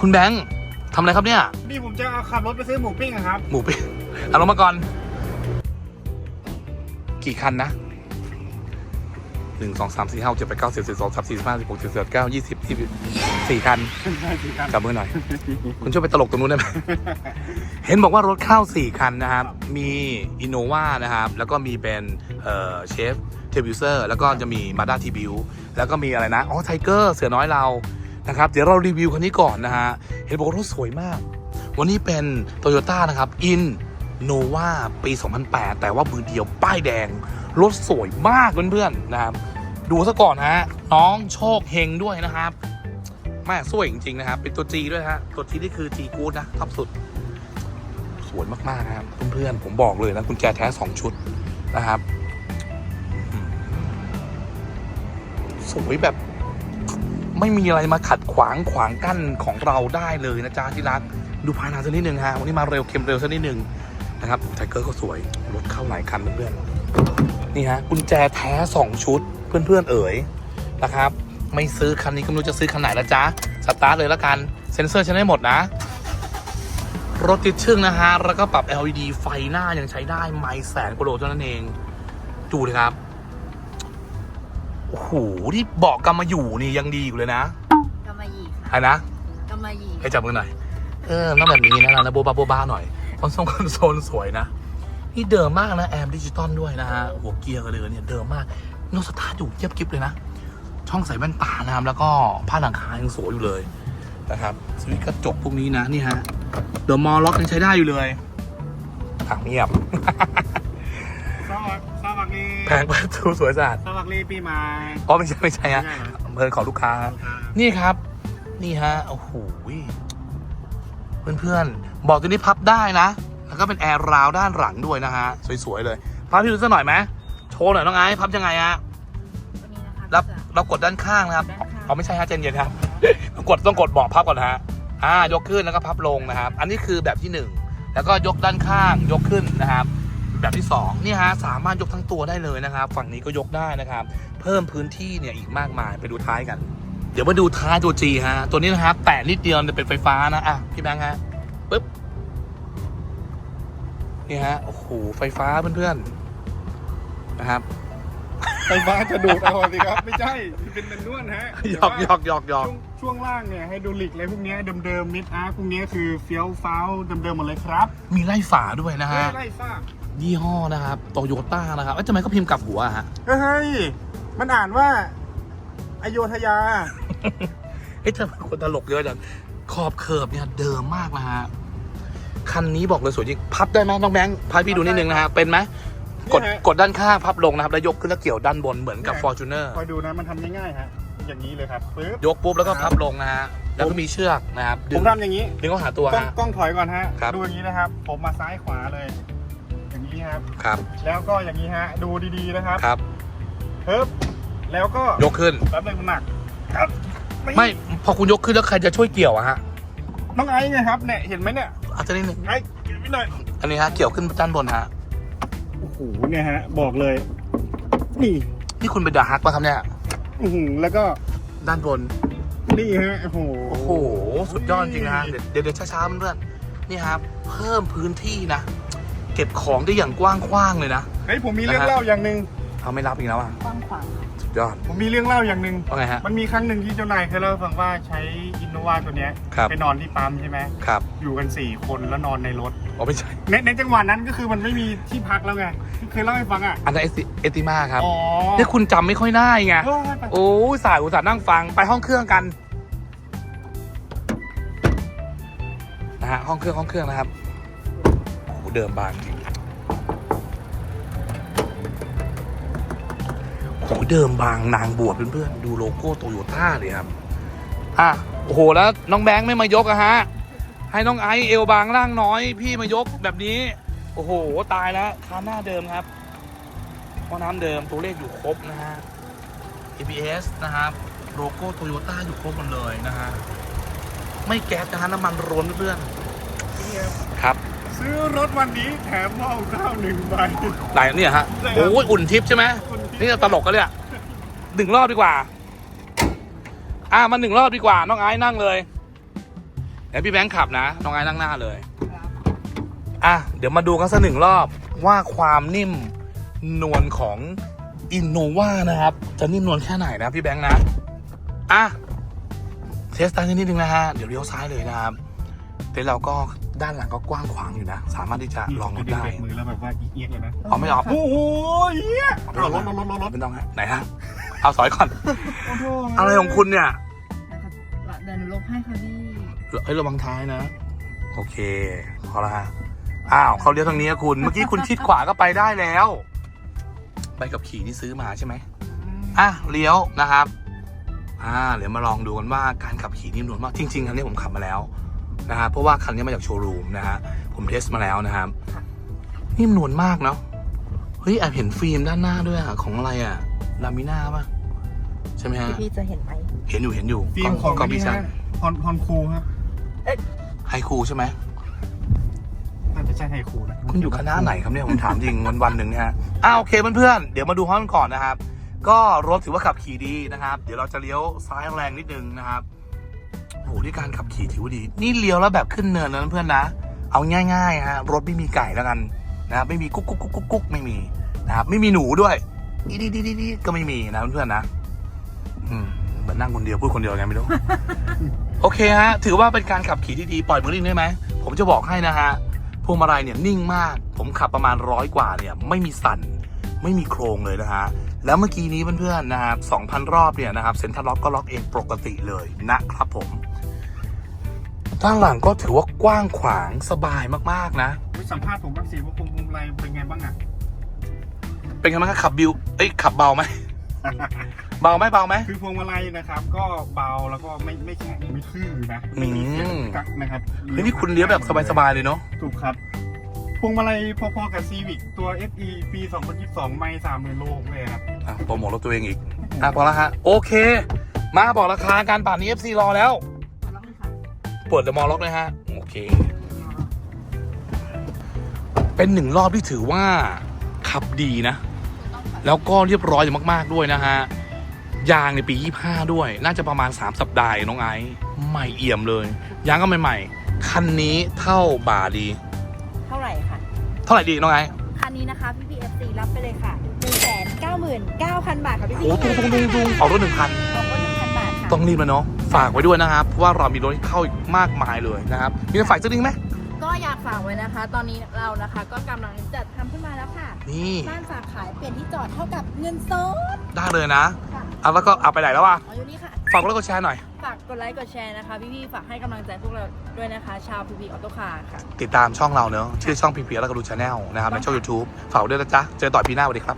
คุณแบงค์ทำอะไรครับเนี่ย นี่ผมจะเอาขับรถไปซื้อหมูปิ้งอะครับ หมูปิ้งเอาลงมาก่อน กี่คันนะหนึ่งสองสามสี่ห้าหกเจ็ดแปดเก้าสิบสิบสองสามสี่สิบห้าสิบหกสิบเจ็ดเก้ายี่สิบยี่สิบสี่คันใช่สิครับจับมือหน่อย คุณช่วยไปตลกตรงนู้นได้ไหม เห็นบอกว่ารถเข้า4คันนะครับ มีอินโนวานะครับ แล้วก็มีเป็นเอ่อเชฟเทบิวเซอร์ แล้วก็จะมีมาด้าทีบิวแล้วก็มีอะไรนะ อ๋อไทเกอร์เสือน้อยเรา นะครับ เดี๋ยวเรารีวิวคันนี้ก่อนนะฮะ เห็นบอกว่ารถสวยมาก วันนี้เป็น t o y ยต้านะครับอินโนวาปี 2008 แต่ว่ามือเดียวป้ายแดง รถสวยมากเพื่อนๆนะครับ ดูซะก่อนฮะ น้องโชคเฮงด้วยนะครับแม่สวยจริงๆนะครับ เป็นตัว G ด้วยฮะ ตัว G นี่คือ G Good นะท็อปสุด สวยมากๆนะครับเพื่อนๆผมบอกเลยนะกุญแจแท้ 2 ชุดนะครับสวยแบบ ไม่มีอะไรมาขัดขวางขวางกั้นของเราได้เลยนะจ๊ะที่รักดูภายในสักนิดนึงฮะวันนี้มาเร็วเค็มเร็วสักนิดนึงนะครับไทเกอร์ก็สวยรถเข้าหลายคันเพื่อนๆนี่ฮะกุญแจแท้ 2 ชุดเพื่อนๆเอ๋ยนะครับ ไม่ซื้อคันนี้ก็ไม่รู้จะซื้อคันไหนละจ๊ะสตาร์ทเลยละกันเซ็นเซอร์ใช้ได้หมดนะรถติดชึ่งนะฮะ แล้วก็ปรับ LED ไฟหน้ายังใช้ได้ ไม่แสนกว่าโลเท่านั้นเอง ดูเลยครับ อ้โหที่เบาะกำมาอยู่นี่ยังดีอยู่เลยนะกำมะหยี่ใครค่ะนะกำมะหยี่ให้จับมือหน่อย เออต้องแบบนี้นะเรานะโบบาโบบาหน่อยคอนโซลคอนโซลสวยนะ นี่เดิมมากนะแอมดิจิตอลด้วยนะฮะหัวเกียร์กระเดือเนี่ยเดิมมากโนสตาร์ทอยู่เยียบกริบเลยนะ ช่องใส่แว่นตานะครับแล้วก็ผ้าหลังคายังสวยอยู่เลยนะครับสวิตช์กระจกพวกนี้นะนี่ฮะเดอะมอลล็อกยังใช้ได้อยู่เลยทางเงียบสวั สดีสวัสดีแพงประตูสวยสะอาดสวัสดีปีใหม่ อ๋อไม่ใช่ไม่ใช่ฮะไม่ใช่เหรอ อำเภอของลูกค้าครับนี่ครับ นี่ฮะโอ้โหเพื่อนๆ บอกตัวนี้พับได้นะ แล้วก็เป็นแอร์ราวด้านหลังด้วยนะฮะ สวยๆเลย พับให้ดูสักหน่อยไหมโชว์หน่อยน้องไอ้พับยังไงฮะตัวนี้นะคะแล้วก็จะ เรากดด้านข้างนะครับด้านข้าง เอาไม่ใช่ฮะเจนเย็นครับต้องกดต้องกดเบาะพับก่อนนะฮะ อ่ายกขึ้นแล้วก็พับลงนะครับ อันนี้คือแบบที่หนึ่งแล้วก็ยกด้านข้างยกขึ้นนะครับ แบบที่สองนี่ฮะสามารถยกทั้งตัวได้เลยนะครับ ฝั่งนี้ก็ยกได้นะครับ เพิ่มพื้นที่เนี่ยอีกมากมายไปดูท้ายกัน เดี๋ยวมาดูท้ายตัว G ฮะตัวนี้นะครับ แตะนิดเดียวจะเป็นไฟฟ้านะอะพี่แบงค์ฮะปึ๊บนี่ฮะโอ้โหไฟฟ้าเพื่อนๆนะครับไฟฟ้าจะดูดเอาสิครับ ไม่ใช่เป็นแมนนวลฮะหยอกหยอกหยอกหยอกช่วงช่วงล่างเนี่ยไฮดรอลิกอะไรพวกเนี้ยเดิมๆมิดอาร์พวกเนี้ยคือเฟี้ยวฟ้าวเดิมๆหมดเลยครับ มีไล่ฝาด้วยนะเฮ้ฮะยไล่ซ่า ยี่ห้อนะครับโตโยต้านะครับเอ้ยทำไมเขาพิมพ์กลับหัวอะฮะ เฮ้ย มันอ่านว่าอโยธยา เฮ้ยทำไมคนตลกเยอะจังขอบเคิร์บเนี่ยเดิมมากนะฮะ คันนี้บอกเลยสวยจริง พับได้ไหมน้องแบงค์พายพี่ดูนิดนึงนะฮะ เป็นไหมกดนี่ฮะ กดด้านข้างพับลงนะครับ แล้วยกขึ้นแล้วเกี่ยวด้านบนเหมือนกับเนี่ย Fortuner คอยดูนะมันทำง่ายๆฮะ อย่างนี้เลยครับปึ๊บ ยกปุ๊บแล้วก็พับลงนะฮะ แล้วก็มีเชือกนะครับดึผมงทำอย่างนี้ ดึงเข้าหาตัวกล้องฮะ กล้องถอยก่อนฮะ ครับ ดูอย่างนี้นะครับ ผมมาซ้ายขวาเลยอย่าง นี้ครับ ครับ แล้วก็อย่างนี้ฮะ ดูดีๆนะครับครับปึ๊บแล้วก็ยกขึ้นแป๊บนึงมันหนักครับไม่พอคุณยกขึ้นแล้วใครจะช่วยเกี่ยวอะฮะน้องไอ้ไงครับเนี่ยเห็นไหมเนี่ยอาจจะนิดนึงไอ้เก็บไว้หน่อยอันนี้ฮะเกี่ยวขึ้นด้านบนฮะโอ้โหเนี่ยฮะ บอกเลย นี่นี่คุณเป็นดาฮักป่ะครับเนี่ยอื้อหือแล้วก็ด้านบน นี่ฮะโอ้โหโอ้โหสุดยอดจริงนะฮะเดี๋ยวเดี๋ยวเดี๋ยวช้าๆเพื่อนๆนี่ครับ เพิ่มพื้นที่นะ เก็บของได้อย่างกว้างขว้างเลยนะ เฮ้ยผมมีเรื่องนะฮะเล่าอย่างหนึ่งเอาไม่รับอีกแล้วอะกว้างขวางค่ะสุดยอด ผมมีเรื่องเล่าอย่างหนึ่งว่าไงฮะ มันมีครั้งหนึ่งที่เจ้านายเคยเล่าให้ฟังว่าใช้อินโนวาตัวเนี้ยครับ ไปนอนที่ปั๊มใช่ไหมครับอยู่กันสี่คนแล้วนอนในรถ อ๋อไม่ใช่ ในในจังหวะนั้นก็คือมันไม่มีที่พักแล้วไงที่เคยเล่าให้ฟังอะอันนั้นเอติเอติมาครับอ๋อนี่คุณจำไม่ค่อยได้ไงโอ้ยโอ้ยสายอุตส่าห์นั่งฟังไปห้องเครื่องกันนะฮะห้องเครื่องห้องเครื่องนะครับโอ้โห เดิมบางจริงโอ้โหเดิมบางนางบวชเพื่อนๆดูโลโก้โตโยต้าเลยครับ อะโอ้โหแล้วน้องแบงค์ไม่มายกอะฮะ ให้น้องไอซ์เอวบางร่างน้อย พี่มายกแบบนี้ โอ้โห ตายแล้วคานหน้าเดิมครับห้องน้ำเดิมตัวเลขอยู่ครบนะฮะ ABS นะครับโลโก้โตโยต้าอยู่ครบหมดเลยนะฮะ ไม่แก๊สนะฮะน้ำมันร้วนเพื่อนๆครับ ซื้อรถวันนี้แถมหม้อข้าวหนึ่งใบ ไหนเนี่ยฮะใช่ครับ โอ้ยอุ่นทิพย์ใช่ไหมนี่ตลกกันเลยอะหนึ่งรอบดีกว่า อ่ามาหนึ่งรอบดีกว่า น้องไอ้นั่งเลยแล้วพี่แบงค์ขับนะ น้องไอ้นั่งหน้าเลย อะเดี๋ยวมาดูกันสักหนึ่งรอบว่าความนิ่มนวลของอินโนวานะครับ จะนิ่มนวลแค่ไหนนะพี่แบงค์นะ อะ เทสตาร์นิดนึงนะฮะ เดี๋ยวเลี้ยวซ้ายเลยนะครับ เต็นท์เราก็ด้านหลังก็กว้างขวางอยู่นะ สามารถที่จะลองรถได้เบรกมือแล้วแบบว่าเอียงๆเลยนะเอาไม่เอาโอ้โหเฮียเอารถรถรถรถรถไม่ต้องฮะไหนฮะเอาสอยก่อนโอ้โหอะไรของคุณเนี่ยนะครับเดี๋ยวหนูลบให้ค่ะพี่เฮ้ยระวังท้ายนะ โอเคพอละฮะอ้าวเขาเลี้ยวทางนี้อะคุณ เมื่อกี้คุณชิดขวาก็ไปได้แล้วใบกับขี่ที่ซื้อมาใช่ไหมอะเลี้ยวนะครับ อ่าเดี๋ยวมาลองดูกันว่าการขับขี่นิ่มนวลมากจริงๆคันนี้ผมขับมาแล้ว นะฮะเพราะว่าคันนี้มาจากโชว์รูมนะฮะผมเทสมาแล้วนะครับนิ่มนวลมากเนาะเฮ้ยแอบเห็นฟิล์มด้านหน้าด้วยอะของอะไรอะลามิน่าป่ะใช่ไหมฮะพี่จะเห็นไหมเห็นอยู่เห็นอยู่ฟิล์มของกล้องนี่พี่ชัฮะนฮอนฮอนคูฮะไฮคูใช่ไหมน่าจะใช่ไฮคูนะคุณอยู่คณะไหนครับเนี่ยผมถามจริงวันวันๆหนึ่งนะฮะอ่าโอเคเพื่อนๆเดี๋ยวมาดูห้องก่อนนะครับ ก็รถถือว่าขับขี่ดีนะครับ เดี๋ยวเราจะเลี้ยวซ้ายแรงนิดนึงนะครับ โอ้โหที่การขับขี่ถือว่าดี นี่เลี้ยวแล้วแบบขึ้นเนินนะเพื่อนนะ เอาง่ายๆฮะรถไม่มีไก่แล้วกันนะครับไม่มีกุ๊กกุ๊กกุ๊กกุ๊กไม่มีนะครับไม่มีหนูด้วยดีดีดีดีก็ไม่มีนะเพื่อนๆนะอืมเหมือนนั่งคนเดียวพูดคนเดียวไงไม่รู้โอเคฮะ ถือว่าเป็นการขับขี่ที่ดีปล่อยมือนิ่งได้ไหมผมจะบอกให้นะฮะพวงมาลัยเนี่ยนิ่งมาก ผมขับประมาณร้อยกว่าเนี่ย ไม่มีสั่นไม่มีโครงเลยนะฮะ แล้วเมื่อกี้นี้เพื่อนๆนะครับ2,000 รอบเนี่ยนะครับเซ็นทรัลล็อกก็ล็อกเองปกติเลยนะครับผม ด้านหลังก็ถือว่ากว้างขวางสบายมากๆนะไปสัมภาษณ์ผมบ้างสิว่าพวงพวงมาลัยเป็นไงบ้างอะ เป็นไงบ้างครับขับบิวเอ้ยขับเบาไหม เบาไหมเบาไหม คือพวงมาลัยนะครับ ก็เบาแล้วก็ไม่ไม่แข็งไม่ทื่อนะอืไม่มมีเสียงกักนะครับเฮ้ยนี่คุณเลี้ยวแบบสบายๆเลยเนาะ ถูกครับ พวงมาลัยพอๆกับซีวิกตัว FE ปี 2022 ไม่สามหมื่นโลเลยครับ อะโปรโมทรถตัวเองอีก อะพอแล้วฮะ โอเค มาบอกราคาการป่านนี้ FC รอแล้วเปิดเดอะมอลล็อกเลยฮะ โอเค เป็นหนึ่งรอบที่ถือว่าขับดีนะ แล้วก็เรียบร้อยอย่างมาก ๆ ด้วยนะฮะ ยางในปี 25 ด้วย น่าจะประมาณ 3 สัปดาห์น้องไอซ์ใหม่เอี่ยมเลย ยางก็ใหม่ ๆ คันนี้เท่าบ่าดี เท่าไหร่ค่ะ เท่าไหร่ดีน้องไอซ์คันนี้นะคะ พี่พีเอฟซีรับไปเลยค่ะหนึ่งแสนเก้าหมื่นเก้าพันบาทค่ะพี่พีโอ้ตุ้งตุ้งตุ้งตุ้งออกรถหนึ่งคันออกรถหนึ่งพันบาทค่ะต้องรีบแล้วเนาะ ฝากไว้ด้วยนะครับ เพราะว่าเรามีรถเข้าอีกมากมายเลยนะครับ มีอะไรฝากสักนิดไหม ก็อยากฝากไว้นะคะ ตอนนี้เรานะคะก็กำลังจัดทำขึ้นมาแล้วค่ะนี่ บ้านฝากขายเปลี่ยนที่จอดเท่ากับเงินสดได้เลยนะค่ะเอาแล้วก็เอาไปไหนแล้ววะอ๋ออยู่นี่ค่ะ ฝากกดไลค์กดแชร์หน่อย ฝากกดไลค์กดแชร์นะคะ พี่ๆฝากให้กำลังใจพวกเราด้วยนะคะ ชาวพีพีออโต้คาร์ค่ะ ติดตามช่องเราเนอะชื่อช่องพีพีแล้วก็ดูชาแนลนะครับในช่องยูทูบฝากไว้ด้วยนะจ๊ะเจอต่อพีหน้าสวัสดีครับ